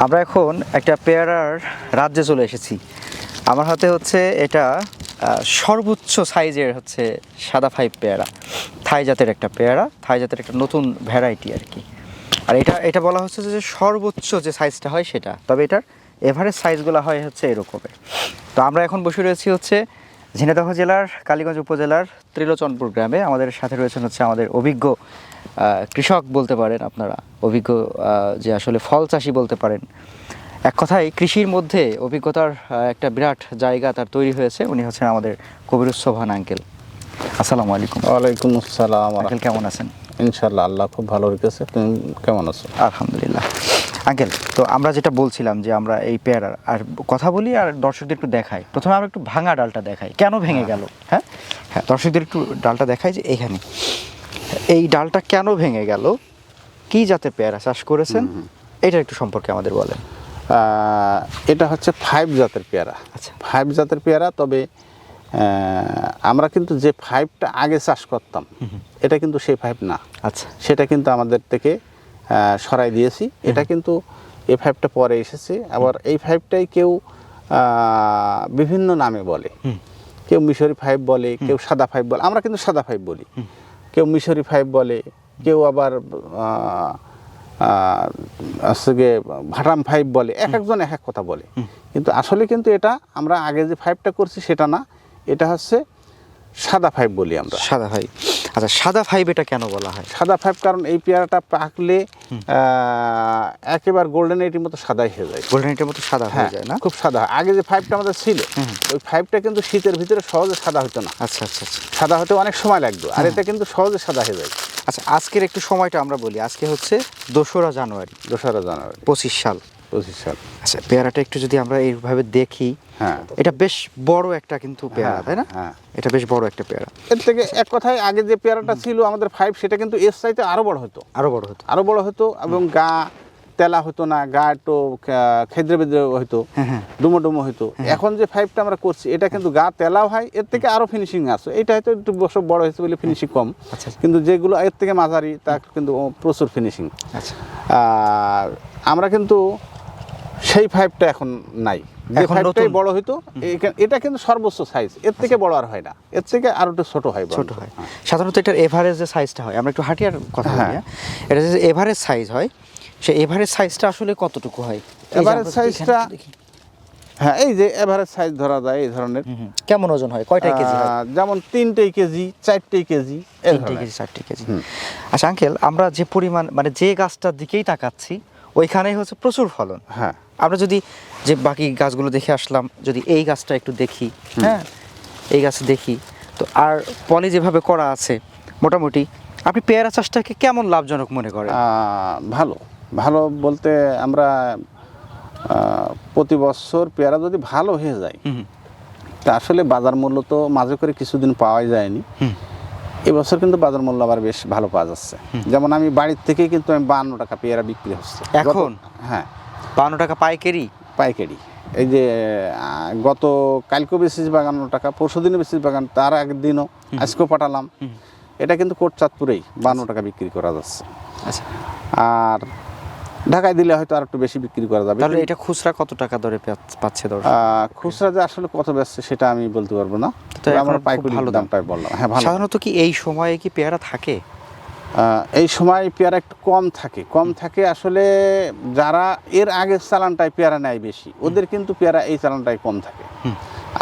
আমরা এখন একটা পেয়ারার রাজ্যে চলে এসেছি। আমার হাতে হচ্ছে এটা সর্বোচ্চ সাইজের হচ্ছে সাদা ফাইভ পেয়ারা। থাই জাতের একটা পেয়ারা, থাই জাতের একটা নতুন ভ্যারাইটি আর কি। আর এটা এটা বলা হচ্ছে যে সর্বোচ্চ যে সাইজটা হয় সেটা, তবে এটার এভারেজ সাইজগুলো হয় হচ্ছে এরকমের তো আমরা এখন বসে রয়েছি হচ্ছে ঝিনাইদহ জেলার কালীগঞ্জ উপজেলার ত্রিলোচনপুর গ্রামে আমাদের সাথে রয়েছেন হচ্ছে আমাদের অভিজ্ঞ কৃষক বলতে পারেন আপনারা অভিজ্ঞ যে আসলে ফল চাষি বলতে পারেন। এক কথায় কৃষির মধ্যে অভিজ্ঞতার একটা বিরাট জায়গা তার তৈরি হয়েছে উনি হচ্ছেন আমাদের কবিরুজ্জোহান আঙ্কেল। আসসালামু আলাইকুম। ওয়ালাইকুম আসসালাম। আঙ্কেল কেমন আছেন? ইনশাল্লাহ আল্লাহ খুব ভালো রেখেছে। তুমি কেমন আছো? আলহামদুলিল্লাহ। আঙ্কেল তো আমরা যেটা বলছিলাম যে আমরা এই পেয়ারার আর কথা বলি আর দর্শকদের একটু দেখাই। প্রথমে আমরা একটু ভাঙা ডালটা দেখাই। কেন ভেঙে গেল? হ্যাঁ। হ্যাঁ? দর্শকদের একটু ডালটা দেখাই যে এখানে এই ডালটা কেন ভেঙে গেল? কি জাতে পেয়ারা চাষ করেছেন? এটা একটু সম্পর্কে আমাদের বলেন। এটা হচ্ছে ফাইভ জাতের পেয়ারা। আচ্ছা। ফাইভ জাতের পেয়ারা তবে আমরা কিন্তু যে ফাইভটা আগে চাষ করতাম এটা কিন্তু সেই ফাইভ না। আচ্ছা। সেটা কিন্তু আমাদের থেকে সরাই দিয়েছি। এটা কিন্তু এ ফাইভটা পরে এসেছে। আবার এই ফাইভটাই কেউ বিভিন্ন নামে বলে। কেউ মিশরি ফাইভ বলে কেউ সাদা ফাইভ বলে। আমরা কিন্তু সাদা ফাইভ বলি। কেউ মিশরি ফাইভ বলে কেউ আবার গিয়ে ভাটাম ফাইভ বলে। এক একজন এক এক কথা বলে। কিন্তু আসলে কিন্তু এটা আমরা আগে যে ফাইভটা করছি সেটা না। এটা হচ্ছে সাদা ফাইভ বলি আমরা। সাদা ফাইভ আচ্ছা সাদা ফাইভ এটা কেন বলা হয়? সাদা ফাইভ কারণ এই পেয়ারাটা পাকলে একেবারে গোল্ডেন এইটির মতো সাদাই হয়ে যায়। গোল্ডেন এটার মতো সাদা হয়ে হ্যাঁ যায় না? খুব সাদা। হয়। আগে যে ফাইভটা আমাদের ছিল ওই ফাইভটা কিন্তু শীতের ভিতরে সহজে সাদা হতো না। আচ্ছা আচ্ছা আচ্ছা। সাদা হতে অনেক সময় লাগতো আর এটা কিন্তু সহজে সাদা হয়ে যায়। আচ্ছা আজকের একটু সময়টা আমরা বলি। আজকে হচ্ছে দোসরা জানুয়ারি। দোসরা জানুয়ারি। পঁচিশ সাল। পঁচিশ সাল আচ্ছা পেয়ারাটা একটু যদি আমরা এইভাবে দেখি হ্যাঁ। এটা বেশ বড় একটা কিন্তু পেয়ারা হ্যাঁ, তাই না? হ্যাঁ। এটা বেশ বড় একটা পেয়ারা। এর থেকে এক কথায় আগে যে পেয়ারাটা ছিল আমাদের ফাইভ সেটা কিন্তু এর চাইতে আরও বড় হতো। আরও বড় হতো। আরও বড় হতো এবং গা তেলা হতো না গা একটু খেদ্রে বেদ্রে হতো হ্যাঁ, হ্যাঁ। ডুমো ডুমো হতো। এখন যে ফাইভটা আমরা করছি এটা কিন্তু গা তেলাও হয় এর থেকে আরও ফিনিশিং আছে। এটা হয়তো একটু বছর বড় হয়েছে বলে ফিনিশিং কম। আচ্ছা, আচ্ছা। কিন্তু যেগুলো এর থেকে মাঝারি তা কিন্তু প্রচুর ফিনিশিং আচ্ছা। আর আমরা কিন্তু সেই ফাইভটা এখন নাই। যে ফাইভটাই বড় হইতো এটা কিন্তু সর্বোচ্চ সাইজ এর থেকে বড় আর হয় না। এর থেকে আরও একটু ছোট হয় ছোট হয়। সাধারণত এটার এভারেজ যে সাইজটা হয় আমরা একটু হাঁটিয়ার কথা বলি হ্যাঁ। হ্যাঁ? এটা যে এভারেজ সাইজ হয় সেই এভারেজ সাইজটা আসলে কতটুকু হয়? এই যে Average আমরা size এখানে টা দেখি। হ্যাঁ এই যে এভারেজ সাইজ ধরা যায় এই ধরনের। কেমন ওজন হয়? কয়টা কেজি যেমন তিনটে কেজি চারটে কেজি তিনটে কেজি চারটে কেজি। আচ্ছা আঙ্কেল আমরা যে পরিমাণ মানে যে গাছটার দিকেই তাকাচ্ছি ওইখানেই হচ্ছে প্রচুর ফলন। হ্যাঁ। আমরা যদি যে বাকি গাছগুলো দেখে আসলাম যদি এই গাছটা একটু দেখি হ্যাঁ এই গাছ দেখি তো আর পলি যেভাবে করা আছে মোটামুটি আপনি পেয়ারা চাষটাকে কেমন লাভজনক মনে করেন? ভালো। ভালো বলতে আমরা প্রতি বছর পেয়ারা যদি ভালো হয়ে যায় তা আসলে বাজার মূল্য তো মাঝে করে কিছুদিন পাওয়াই যায়নি। এবছর কিন্তু বাজার মূল্য আবার বেশ ভালো পাওয়া যাচ্ছে। যেমন আমি বাড়ির থেকেই কিন্তু আমি বান্ন টাকা পেয়ারা বিক্রি হচ্ছে। এখন? হ্যাঁ। বান্ন টাকা পাইকারি? পাইকারি। এই যে গত কালকেও বেশি বাগান্ন টাকা পরশু দিনে বেশি বাগান তার আগের দিনও আজকেও পাঠালাম। এটা কিন্তু কোট চাঁদপুরেই বান্ন টাকা বিক্রি করা যাচ্ছে। আচ্ছা। আর ঢাকায় দিলে হয়তো আর একটু বেশি বিক্রি করা যাবে। তাহলে এটা খুচরা কত টাকা দরে পা- পাচ্ছে আহ, খুচরা যে আসলে কত ব্যস্ত সেটা আমি বলতে পারব না। আমরা পাইকারি ভালো দাম। দামটাই বললাম। হ্যাঁ সাধারণত কি এই সময়ে কি পেয়ারা থাকে? এই সময় পেয়ারা একটু কম থাকে। কম থাকে আসলে যারা এর আগের চালানটায় পেয়ারা নেয় বেশি ওদের কিন্তু পেয়ারা এই চালানটায় কম থাকে।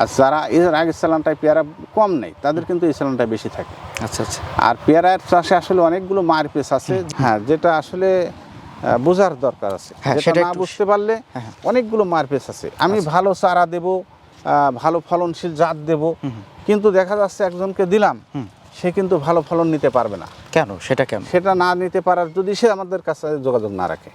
আর যারা এর আগের চালানটায় পেয়ারা কম নেই তাদের কিন্তু এই চালানটায় বেশি থাকে। আচ্ছা আচ্ছা। আর পেয়ারার চাষে আসলে অনেকগুলো মারপেস আছে হ্যাঁ যেটা আসলে বোঝার দরকার আছে। হ্যাঁ, সেটা না বুঝতে পারলে হ্যাঁ, হ্যাঁ। অনেকগুলো মারপেস আছে। আমি ভালো চারা দেব ভালো ফলনশীল জাত দেব কিন্তু দেখা যাচ্ছে একজনকে দিলাম সে কিন্তু ভালো ফলন নিতে পারবে না। কেন? সেটা কেন? সেটা না নিতে পারার যদি সে আমাদের কাছে যোগাযোগ না রাখে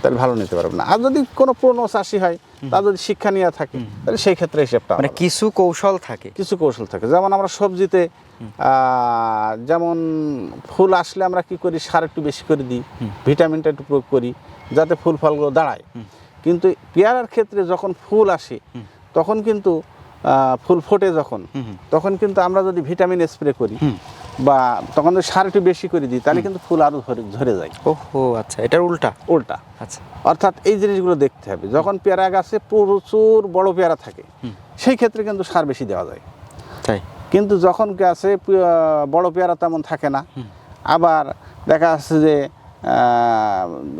তাহলে ভালো নিতে পারবে না। আর যদি কোনো পুরনো চাষি হয় তা যদি শিক্ষা নিয়ে থাকে তাহলে সেই ক্ষেত্রে হিসেবটা মানে কিছু কৌশল থাকে। কিছু কৌশল থাকে। যেমন আমরা সবজিতে যেমন ফুল আসলে আমরা কি করি সার একটু বেশি করে দিই ভিটামিনটা একটু প্রয়োগ করি যাতে ফুল ফলগুলো দাঁড়ায়। কিন্তু পেয়ারার ক্ষেত্রে যখন ফুল আসে তখন কিন্তু ফুল ফোটে যখন তখন কিন্তু আমরা যদি ভিটামিন স্প্রে করি বা তখন যদি সার একটু বেশি করে দিই তাহলে কিন্তু ফুল আরও ধরে ধরে যায়। ওহো আচ্ছা এটার উল্টা? উল্টা। আচ্ছা। অর্থাৎ এই জিনিসগুলো দেখতে হবে যখন পেয়ারা গাছে প্রচুর বড় পেয়ারা থাকে সেই ক্ষেত্রে কিন্তু সার বেশি দেওয়া যায়। তাই? কিন্তু যখন গাছে বড় পেয়ারা তেমন থাকে না আবার দেখা যাচ্ছে যে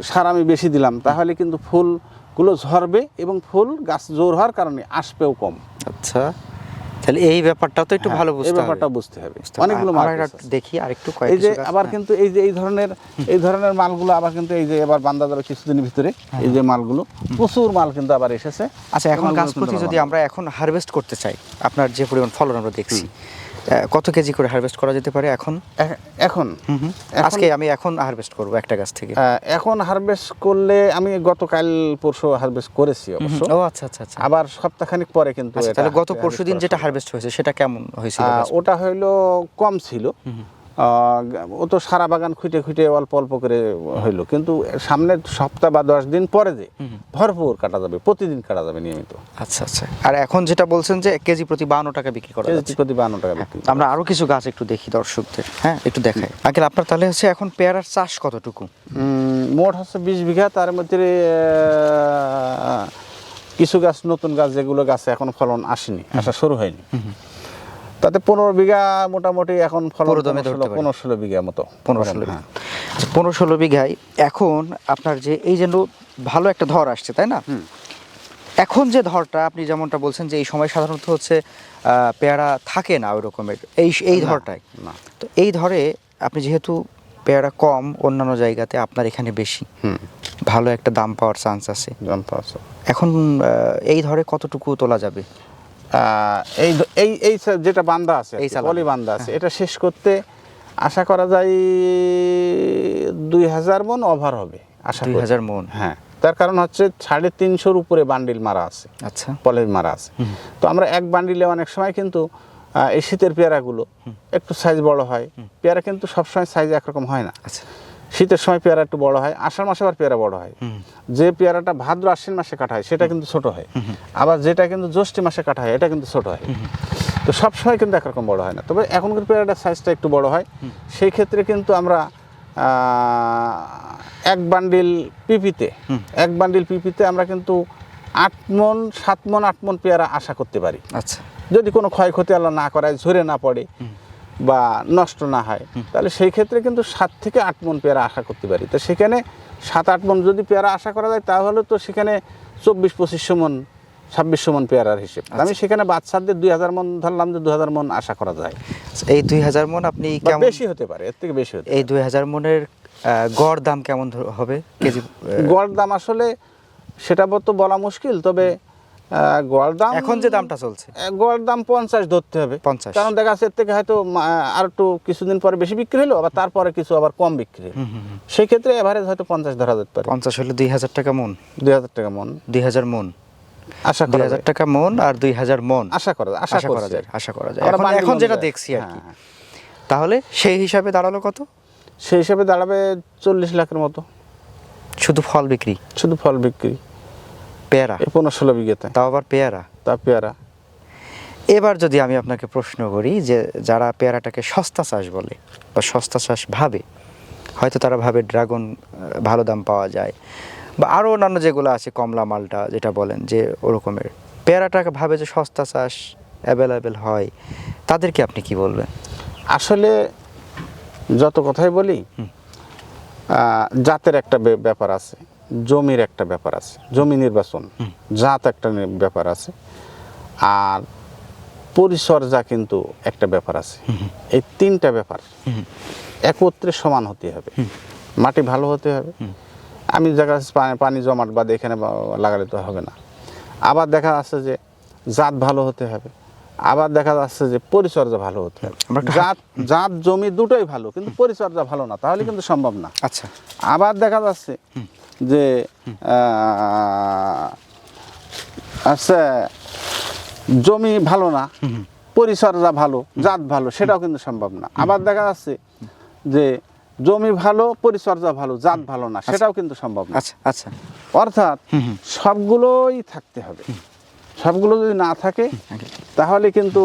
সার আমি বেশি দিলাম তাহলে কিন্তু ফুলগুলো ঝরবে এবং ফুল গাছ জোর হওয়ার কারণে আসবেও কম। আচ্ছা। তাহলে এই ব্যাপারটা তো একটু হ্যাঁ, ভালো বুঝতে ব্যাপারটা হবে। বুঝতে হবে। বুঝতে হবে। অনেকগুলো আর একটু দেখি এই যে আবার কিন্তু এই যে এই ধরনের এই ধরনের মালগুলো আবার কিন্তু এই যে এবার বান্দা যাবে কিছুদিনের ভিতরে এই যে মালগুলো প্রচুর মাল কিন্তু আবার এসেছে। আচ্ছা এখন গাছ প্রতি যদি আমরা এখন হারভেস্ট করতে চাই আপনার যে পরিমাণ ফলন আমরা দেখছি কত কেজি করে হারভেস্ট করা যেতে পারে এখন? এখন? আজকে আমি এখন হারভেস্ট করব একটা গাছ থেকে। এখন হারভেস্ট করলে আমি গত কাল পরশু হারভেস্ট করেছি অবশ্য। ও আচ্ছা আচ্ছা আচ্ছা। আবার সপ্তাহখানেক পরে কিন্তু আচ্ছা, তাহলে গত পরশুদিন পরশু দিন যেটা হারভেস্ট হয়েছে। সেটা কেমন হয়েছিল ওটা হইল কম ছিল। ও তো সারা বাগান খুঁটে খুঁটে অল্প অল্প করে হইল। কিন্তু সামনের সপ্তাহ বা দশ দিন পরে যে ভরপুর কাটা যাবে প্রতিদিন কাটা যাবে নিয়মিত। আচ্ছা আচ্ছা। আর এখন যেটা বলছেন যে কেজি প্রতি বান্ন টাকা বিক্রি করা কেজি প্রতি বান্ন টাকা বিক্রি আমরা আরও কিছু গাছ একটু দেখি দর্শকদের। হ্যাঁ একটু দেখাই। আঙ্কেল আপনার তাহলে হচ্ছে এখন পেয়ারার চাষ কতটুকু? মোট হচ্ছে বিশ বিঘা তার মধ্যে কিছু গাছ নতুন গাছ যেগুলো গাছে এখন ফলন আসেনি আসা শুরু হয়নি। তাতে পনেরো বিঘা মোটামুটি এখন পনেরো ষোলো- বিঘা মতো পনেরো ষোলো হ্যাঁ। আচ্ছা পনেরো ষোলো বিঘায় এখন আপনার যে এই যে নো- ভালো একটা ধর আসছে তাই না? এখন যে ধরটা আপনি যেমনটা বলছেন যে এই সময় সাধারণত হচ্ছে পেয়ারা থাকে না ওই রকমের। এই এই ধরটায়। না। তো এই ধরে আপনি যেহেতু পেয়ারা কম অন্যান্য জায়গাতে আপনার এখানে বেশি। হুম। ভালো একটা দাম পাওয়ার চান্স আছে। জন পাঁচশো। এখন এই ধরে কতটুকু তোলা যাবে? এই এই এই যেটা বান্দা আছে এই। পলি বান্দা আছে এটা শেষ করতে আশা করা যায় দুই হাজার মন ওভার হবে আশা দুই হাজার মন। হ্যাঁ তার কারণ হচ্ছে সাড়ে তিনশোর উপরে বান্ডিল মারা আছে আচ্ছা। পলের মারা আছে। তো আমরা এক বান্ডিলে অনেক সময় কিন্তু এই শীতের পেয়ারাগুলো একটু সাইজ বড় হয় পেয়ারা কিন্তু সবসময় সাইজ একরকম হয় না। আচ্ছা। শীতের সময় পেয়ারা একটু বড় হয় আষাঢ় মাসে আবার পেয়ারা বড় হয়। যে পেয়ারাটা ভাদ্র আশ্বিন মাসে কাটা হয় সেটা কিন্তু ছোট হয়। আবার যেটা কিন্তু জ্যৈষ্ঠী মাসে কাটা হয় এটা কিন্তু ছোট হয়। তো সব সময় কিন্তু একরকম বড় হয় না। তবে এখনকার পেয়ারাটার সাইজটা একটু বড় হয়। সেই ক্ষেত্রে কিন্তু আমরা এক বান্ডিল পিপিতে এক বান্ডিল পিপিতে আমরা কিন্তু আট মন সাত মন আট মন পেয়ারা আশা করতে পারি। আচ্ছা। যদি কোনো ক্ষয়ক্ষতি আল্লাহ না করায় ঝরে না পড়ে বা নষ্ট না হয়। তাহলে সেই ক্ষেত্রে কিন্তু সাত থেকে আট মন পেয়ারা আশা করতে পারি। তো সেখানে সাত আট মন যদি পেয়ারা আশা করা যায় তাহলে তো সেখানে চব্বিশ পঁচিশশো মন ছাব্বিশশো মন পেয়ারার হিসেব। আমি সেখানে বাচ্চাদের দুই হাজার মন ধরলাম যে দুই হাজার মন আশা করা যায়। আচ্ছা, এই দুই হাজার মন আপনি বেশি হতে পারে এর থেকে বেশি হতে এই দুই হাজার মনের গড় দাম কেমন ধর- হবে? কেজি গড় দাম আসলে সেটা তো বলা মুশকিল তবে গড় দাম এখন যে দামটা চলছে? গড় দাম পঞ্চাশ ধরতে হবে। 50 কারণ দেখা যাচ্ছে এর থেকে হয়তো আর একটু কিছুদিন পরে বেশি বিক্রি হলো আবার তারপরে কিছু আবার কম বিক্রি। সেই ক্ষেত্রে এভারেজ হয়তো পঞ্চাশ ধরা যেতে পারে। পঞ্চাশ হলে দুই হাজার টাকা মন। দুই হাজার টাকা মন। দুই হাজার মন। আশা দুই হাজার টাকা মন আর দুই হাজার মন। আশা করা যায় আশা আশা করা যায় আশা করা যায়। এখন যেটা দেখছি আর কি। হ্যাঁ, হ্যাঁ। তাহলে সেই হিসাবে দাঁড়াল কত? সেই হিসাবে দাঁড়াবে চল্লিশ লাখের মতো। শুধু ফল বিক্রি? শুধু ফল বিক্রি। পেয়ারা। পনেরো ষোলো বিঘেতে। তাও আবার পেয়ারা? তা পেয়ারা। এবার যদি আমি আপনাকে প্রশ্ন করি যে যারা পেয়ারাটাকে সস্তা চাষ বলে বা সস্তা চাষ ভাবে হয়তো তারা ভাবে ড্রাগন ভালো দাম পাওয়া যায় বা আরও অন্যান্য যেগুলো আছে কমলা মালটা যেটা বলেন যে ওরকমের। পেয়ারাটাকে ভাবে যে সস্তা চাষ অ্যাভেলেবেল হয় তাদেরকে আপনি কি বলবেন? আসলে যত কথাই বলি জাতের একটা ব্যাপার আছে। জমির একটা ব্যাপার আছে জমি নির্বাচন জাত একটা ব্যাপার আছে আর পরিচর্যা কিন্তু একটা ব্যাপার আছে। এই তিনটা ব্যাপার একত্রে সমান হতে হবে। মাটি ভালো হতে হবে। আমি যাচ্ছে পানি- জমাট বাদে এখানে লাগালে তো হবে না। আবার দেখা যাচ্ছে যে জাত ভালো হতে হবে। আবার দেখা যাচ্ছে যে পরিচর্যা ভালো হতে হবে। জাত জাত জমি দুটোই ভালো কিন্তু পরিচর্যা ভালো না তাহলে কিন্তু সম্ভব না। আচ্ছা। আবার দেখা যাচ্ছে যে আচ্ছা জমি ভালো না পরিচর্যা ভালো জাত ভালো সেটাও কিন্তু সম্ভব না। আবার দেখা যাচ্ছে যে জমি ভালো পরিচর্যা ভালো জাত ভালো না সেটাও কিন্তু সম্ভব না। আচ্ছা আচ্ছা। অর্থাৎ সবগুলোই থাকতে হবে। সবগুলো যদি না থাকে তাহলে কিন্তু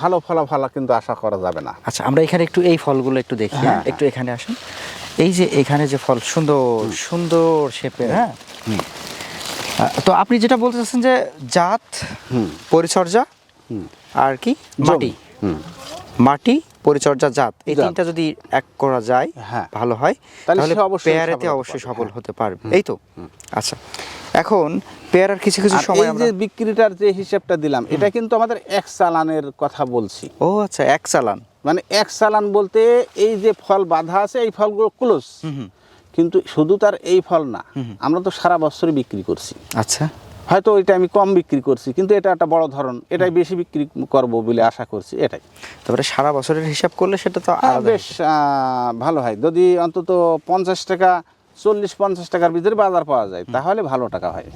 ভালো ফলাফল কিন্তু আশা করা যাবে না। আচ্ছা আমরা এখানে একটু এই ফলগুলো একটু দেখি হ্যাঁ? হ্যাঁ, একটু এখানে আসুন। এই যে এখানে যে ফল সুন্দর সুন্দর শেপের হ্যাঁ? তো আপনি যেটা বলতে চাচ্ছেন যে জাত হুম। পরিচর্যা আর কি? মাটি। হুম। মাটি পরিচর্যা জাত এই তিনটা যদি এক করা যায় হ্যাঁ। ভালো হয় তাহলে পেয়ারাতে অবশ্যই সফল হ্যাঁ। হতে পারবে। এই তো? আচ্ছা। এখন পেয়ারার কিছু কিছু সময় এই যে বিক্রিটার যে হিসাবটা দিলাম এটা কিন্তু আমাদের এক চালানের কথা বলছি। ও আচ্ছা এক চালান। মানে এক চালান বলতে এই যে ফল বাঁধা আছে এই ফলগুলো ক্লোজ। কিন্তু শুধু তার এই ফল না আমরা তো সারা বছরই বিক্রি করছি। আচ্ছা। হয়তো ওইটা আমি কম বিক্রি করছি কিন্তু এটা একটা বড় ধরন এটাই বেশি বিক্রি করব বলে আশা করছি এটাই। তারপরে সারা বছরের হিসাব করলে সেটা তো আর বেশ ভালো হয়। যদি অন্তত পঞ্চাশ টাকা চল্লিশ পঞ্চাশ টাকার ভিতরে বাজার পাওয়া যায় তাহলে ভালো টাকা হয়।